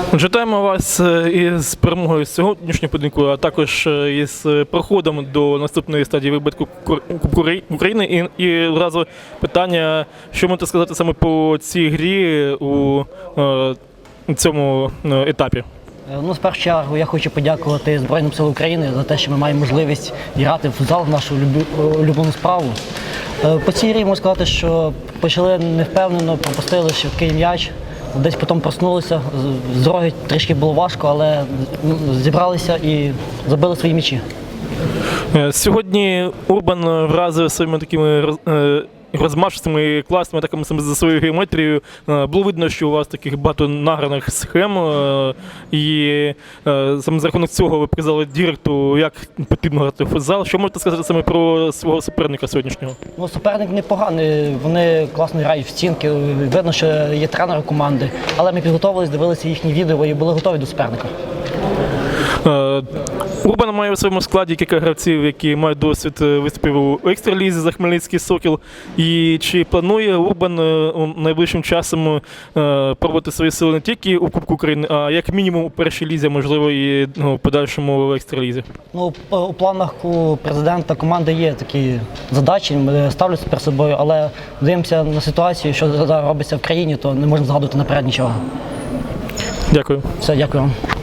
Вітаємо вас е, із перемогою сьогоднішнього поєдинку, а також е, із е, проходом до наступної стадії вибитку України. І, і одразу питання, що можете сказати саме по цій грі у цьому етапі? Ну, з першу чергу я хочу подякувати Збройним силам України за те, що ми маємо можливість грати в футзал в нашу улюблену справу. По цій грі можу сказати, що почали невпевнено, пропустили швидкий м'яч, десь потім проснулися. З- дороги трішки було важко, але ну, зібралися і забили свої м'ячі. Е, Сьогодні Урбан вразив своїми такими е, розмашистими класними саме за своєю геометрією. Е, Було видно, що у вас таких багато награних схем, е, і е, саме за рахунок цього ви показали Діректу, як потрібно грати в футзал. Що можете сказати саме про свого суперника сьогоднішнього? Ну, суперник непоганий, вони класно грають в стінки. Видно, що є тренери команди, але ми підготовились, дивилися їхні відео і були готові до суперника. Е, Урбан має у своєму складі кілька гравців, які мають досвід е, виступів у екстралізі за Хмельницький Сокіл. І чи планує Урбан е, найближчим часом пробувати свої сили не тільки у Кубку України, а як мінімум у першій лізі, можливо, і ну, в подальшому в екстралізі? Ну, у планах у президента команди є такі задачі, ми ставляться перед собою, але дивимося на ситуацію, що зараз робиться в країні, то не можна згадувати наперед нічого. Дякую. Все, дякую вам.